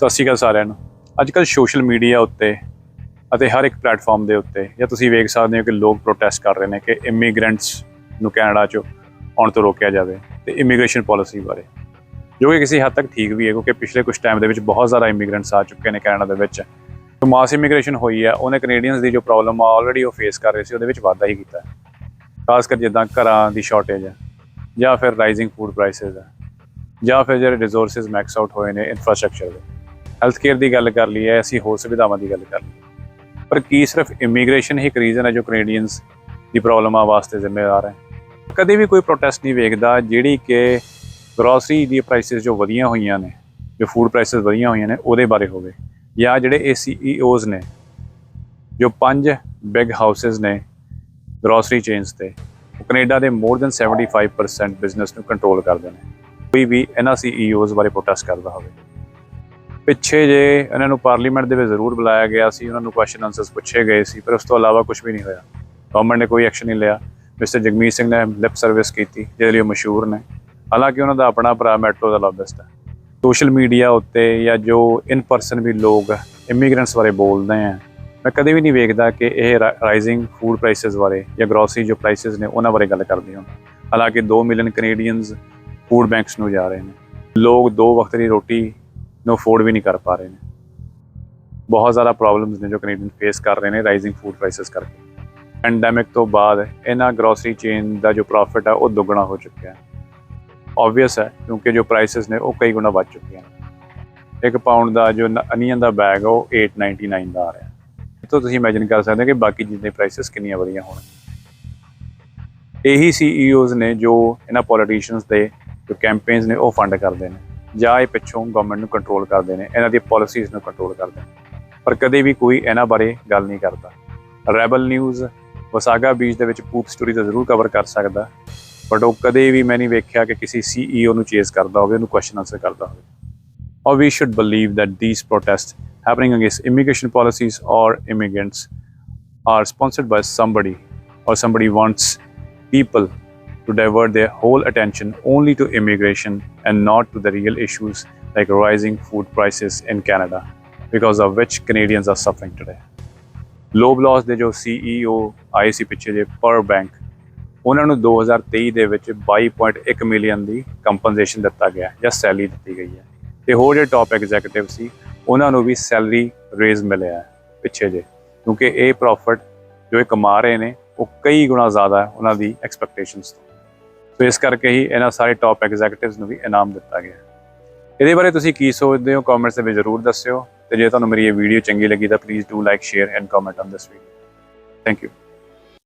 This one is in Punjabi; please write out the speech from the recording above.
ਸਤਿ ਸ਼੍ਰੀ ਅਕਾਲ ਸਾਰਿਆਂ ਨੂੰ। ਅੱਜ ਕੱਲ ਸੋਸ਼ਲ ਮੀਡੀਆ ਉੱਤੇ ਅਤੇ ਹਰ ਇੱਕ ਪਲੇਟਫਾਰਮ ਦੇ ਉੱਤੇ ਜਾਂ ਤੁਸੀਂ ਵੇਖ ਸਕਦੇ ਹੋ ਕਿ ਲੋਕ ਪ੍ਰੋਟੈਸਟ ਕਰ ਰਹੇ ਨੇ ਕਿ ਇਮੀਗ੍ਰੈਂਟਸ ਨੂੰ ਕੈਨੇਡਾ 'ਚ ਆਉਣ ਤੋਂ ਰੋਕਿਆ ਜਾਵੇ ਤੇ ਇਮੀਗ੍ਰੇਸ਼ਨ ਪਾਲਿਸੀ ਬਾਰੇ। ਜੋ ਕਿ ਕਿਸੇ ਹੱਦ ਤੱਕ ਠੀਕ ਵੀ ਹੈ ਕਿਉਂਕਿ ਪਿਛਲੇ ਕੁਝ ਟਾਈਮ ਦੇ ਵਿੱਚ ਬਹੁਤ ਜ਼ਿਆਦਾ ਇਮੀਗ੍ਰੈਂਟਸ ਆ ਚੁੱਕੇ ਨੇ ਕੈਨੇਡਾ ਦੇ ਵਿੱਚ। ਜੋ ਮਾਸ ਇਮੀਗ੍ਰੇਸ਼ਨ ਹੋਈ ਹੈ ਉਹਨੇ ਕੈਨੇਡੀਅਨਸ ਦੀ ਜੋ ਪ੍ਰੋਬਲਮ ਆ ਆਲਰੇਡੀ ਉਹ ਫੇਸ ਕਰ ਰਹੇ ਸੀ, ਉਹਦੇ ਵਿੱਚ ਵਾਧਾ ਹੀ ਕੀਤਾ। ਖਾਸ ਕਰ ਜਿੱਦਾਂ ਘਰਾਂ ਦੀ ਸ਼ਾਰਟੇਜ ਹੈ ਜਾਂ ਫਿਰ ਰਾਈਜ਼ਿੰਗ ਫੂਡ ਪ੍ਰਾਈਸਸ ਹੈ ਜਾਂ ਫਿਰ ਜਿਹੜੇ ਰਿਸੋਰਸਸ ਮੈਕਸ ਆਊਟ ਹੋਏ ਨੇ ਇਨਫਰਾਸਟ੍ਰਕਚਰ ਦੇ। ਹੈਲਥ ਕੇਅਰ ਦੀ ਗੱਲ ਕਰ ਲਈ ਹੈ ਅਸੀਂ ਹੋਰ ਸੁਵਿਧਾਵਾਂ ਦੀ ਗੱਲ ਕਰ ਲਈ ਪਰ ਕੀ ਸਿਰਫ ਇਮੀਗ੍ਰੇਸ਼ਨ ਹੀ ਇੱਕ ਰੀਜ਼ਨ ਹੈ ਜੋ ਕੈਨੇਡੀਅਨਸ ਦੀ ਪ੍ਰੋਬਲਮਾਂ ਵਾਸਤੇ ਜ਼ਿੰਮੇਵਾਰ ਹੈ? ਕਦੇ ਵੀ ਕੋਈ ਪ੍ਰੋਟੈਸਟ ਨਹੀਂ ਵੇਖਦਾ, ਜਿਹੜੀ ਕਿ ਗਰੋਸਰੀ ਦੀ ਪ੍ਰਾਈਸਸ ਜੋ ਵਧੀਆਂ ਹੋਈਆਂ ਨੇ, ਜੋ ਫੂਡ ਪ੍ਰਾਈਸਸ ਵਧੀਆਂ ਹੋਈਆਂ ਨੇ, ਉਹਦੇ ਬਾਰੇ ਹੋਵੇ। ਜਾਂ ਜਿਹੜੇ ਇਹ ਸੀਈਓਜ਼ ਨੇ, ਜੋ ਪੰਜ ਬਿਗ ਹਾਊਸਸ ਨੇ ਗਰੋਸਰੀ ਚੇਨਸ ਤੇ, ਉਹ ਕੈਨੇਡਾ ਦੇ ਮੋਰ ਦੈਨ 75% ਬਿਜ਼ਨਸ ਨੂੰ ਕੰਟਰੋਲ ਕਰਦੇ ਨੇ। ਕੋਈ ਵੀ ਇਹਨਾਂ ਸੀਈਓਜ਼ ਬਾਰੇ ਪ੍ਰੋਟੈਸਟ ਕਰਦਾ ਹੋਵੇ। ਪਿੱਛੇ ਜੇ ਇਹਨਾਂ ਨੂੰ ਪਾਰਲੀਮੈਂਟ ਦੇ ਵਿੱਚ ਜ਼ਰੂਰ ਬੁਲਾਇਆ ਗਿਆ ਸੀ, ਉਹਨਾਂ ਨੂੰ ਕੁਐਸਚਨ ਆਨਸਰਸ ਪੁੱਛੇ ਗਏ ਸੀ, ਪਰ ਉਸ ਤੋਂ ਇਲਾਵਾ ਕੁਝ ਵੀ ਨਹੀਂ ਹੋਇਆ। ਗਵਰਨਮੈਂਟ ਨੇ ਕੋਈ ਐਕਸ਼ਨ ਨਹੀਂ ਲਿਆ। ਮਿਸਟਰ ਜਗਮੀਤ ਸਿੰਘ ਨੇ ਲਿਪ ਸਰਵਿਸ ਕੀਤੀ, ਜਿਹਦੇ ਲਈ ਉਹ ਮਸ਼ਹੂਰ ਨੇ। ਹਾਲਾਂਕਿ ਉਹਨਾਂ ਦਾ ਆਪਣਾ ਭਰਾ ਮੈਟਰੋ ਦਾ ਲੌਬਿਸਟ ਹੈ। ਸੋਸ਼ਲ ਮੀਡੀਆ ਉੱਤੇ ਜਾਂ ਜੋ ਇਨ ਪਰਸਨ ਵੀ ਲੋਕ ਇਮੀਗ੍ਰੈਂਟਸ ਬਾਰੇ ਬੋਲਦੇ ਆ, ਮੈਂ ਕਦੇ ਵੀ ਨਹੀਂ ਵੇਖਦਾ ਕਿ ਇਹ ਰਾਈਜ਼ਿੰਗ ਫੂਡ ਪ੍ਰਾਈਸਸ ਬਾਰੇ ਜਾਂ ਗਰੋਸਰੀ ਜੋ ਪ੍ਰਾਈਸਸ ਨੇ, ਉਹਨਾਂ ਬਾਰੇ ਗੱਲ ਕਰਦੇ ਹੋਣ। ਹਾਲਾਂਕਿ 2 ਮਿਲੀਅਨ ਕੈਨੇਡੀਅਨਸ ਫੂਡ ਬੈਂਕਸ ਨੂੰ ਜਾ ਰਹੇ ਨੇ। ਲੋਕ ਦੋ ਵਕਤ ਦੀ ਰੋਟੀ ਨੂੰ ਅਫੋਰਡ ਵੀ ਨਹੀਂ ਕਰ ਪਾ ਰਹੇ ਨੇ। ਬਹੁਤ ਜ਼ਿਆਦਾ ਪ੍ਰੋਬਲਮਸ ਨੇ ਜੋ ਕੈਨੇਡੀਅਨ ਫੇਸ ਕਰ ਰਹੇ ਨੇ ਰਾਈਜ਼ਿੰਗ ਫੂਡ ਪ੍ਰਾਈਸਸ ਕਰਕੇ। ਪੈਂਡੈਮਿਕ ਤੋਂ ਬਾਅਦ ਇਹਨਾਂ ਗਰੋਸਰੀ ਚੇਨ ਦਾ ਜੋ ਪ੍ਰੋਫਿਟ ਹੈ ਉਹ ਦੁੱਗਣਾ ਹੋ ਚੁੱਕਿਆ। ਹੈ ਆਬਵੀਅਸ ਹੈ, ਕਿਉਂਕਿ ਜੋ ਪ੍ਰਾਈਸਸ ਨੇ, ਉਹ ਕਈ ਗੁਣਾ ਵੱਧ ਚੁੱਕੀਆਂ ਨੇ। ਇੱਕ ਪਾਉਂਡ ਦਾ ਜੋ ਅਨੀਅਨ ਦਾ ਬੈਗ ਉਹ 899 ਦਾ ਆ ਰਿਹਾ। ਇੱਥੋਂ ਤੁਸੀਂ ਇਮੇਜਿਨ ਕਰ ਸਕਦੇ ਹੋ ਕਿ ਬਾਕੀ ਚੀਜ਼ਾਂ ਦੇ ਪ੍ਰਾਈਸਸ ਕਿੰਨੀਆਂ ਵਧੀਆਂ ਹੋਣ। ਇਹੀ ਸੀਈਓਜ਼ ਨੇ ਜੋ ਇਹਨਾਂ ਪੋਲੀਟੀਸ਼ੀਅਨਸ ਦੇ, ਜੋ ਕੈਂਪੇਨਸ ਨੇ, ਉਹ ਫੰਡ ਕਰਦੇ ਨੇ। ਜਾਂ ਇਹ ਪਿੱਛੋਂ ਗਵਰਨਮੈਂਟ ਨੂੰ ਕੰਟਰੋਲ ਕਰਦੇ ਨੇ, ਇਹਨਾਂ ਦੀ ਪਾਲਿਸੀਜ਼ ਨੂੰ ਕੰਟਰੋਲ ਕਰਦੇ ਨੇ। ਪਰ ਕਦੇ ਵੀ ਕੋਈ ਇਹਨਾਂ ਬਾਰੇ ਗੱਲ ਨਹੀਂ ਕਰਦਾ। ਰੈਬਲ ਨਿਊਜ਼ ਵਸਾਗਾ ਬੀਚ ਦੇ ਵਿੱਚ ਪੂਪ ਸਟੋਰੀ ਤਾਂ ਜ਼ਰੂਰ ਕਵਰ ਕਰ ਸਕਦਾ ਬਟ ਉਹ ਕਦੇ ਵੀ ਮੈਂ ਨਹੀਂ ਵੇਖਿਆ ਕਿ ਕਿਸੇ ਸੀਈਓ ਨੂੰ ਚੇਸ ਕਰਦਾ ਹੋਵੇ, ਉਹਨੂੰ ਕੁਐਸਚਨ ਆਨਸਰ ਕਰਦਾ ਹੋਵੇ। Or we should believe that these protests happening against immigration policies or immigrants are sponsored by somebody or somebody wants people to divert their whole attention only to immigration and not to the real issues like rising food prices in Canada because of which Canadians are suffering today. Loblaws ਦੇ ਜੋ ਸੀਈਓ ਆਏ ਸੀ ਪਿੱਛੇ ਜੇ ਪਰ ਬੈਂਕ ਉਹਨਾਂ ਨੂੰ 2023 ਦੇ ਵਿੱਚ 22.1 ਮਿਲੀਅਨ ਦੀ ਕੰਪਨਸੇਸ਼ਨ ਦਿੱਤਾ ਗਿਆ ਜਾਂ ਸੈਲਰੀ ਦਿੱਤੀ ਗਈ ਹੈ ਤੇ ਹੋਰ ਜਿਹੜੇ ਟਾਪ ਐਗਜ਼ੀਕਿਊਟਿਵ ਸੀ ਉਹਨਾਂ ਨੂੰ ਵੀ ਸੈਲਰੀ ਰੇਜ਼ ਮਿਲਿਆ ਹੈ ਪਿੱਛੇ ਜੇ ਕਿਉਂਕਿ ਇਹ ਪ੍ਰੋਫਿਟ ਜੋ ਇਹ ਕਮਾ ਰਹੇ ਨੇ ਉਹ ਕਈ ਗੁਣਾ ਜ਼ਿਆਦਾ ਹੈ ਉਹਨਾਂ ਦੀ ਐਕਸਪੈਕਟੇਸ਼ਨਸ ਤੋਂ ਸੋ ਇਸ ਕਰਕੇ ਹੀ ਇਹਨਾਂ ਸਾਰੇ ਟਾਪ ਐਗਜ਼ੀਕਿਊਟਿਵਸ ਨੂੰ ਵੀ ਇਨਾਮ ਦਿੱਤਾ ਗਿਆ ਇਹਦੇ ਬਾਰੇ ਤੁਸੀਂ ਕੀ ਸੋਚਦੇ ਹੋ? ਕਮੈਂਟਸ ਦੇ ਵਿੱਚ ਜ਼ਰੂਰ ਦੱਸਿਓ। ਤੇ ਜੇ ਤੁਹਾਨੂੰ ਮੇਰੀ ਇਹ ਵੀਡੀਓ ਚੰਗੀ ਲੱਗੀ ਤਾਂ please do like share and comment on this video thank you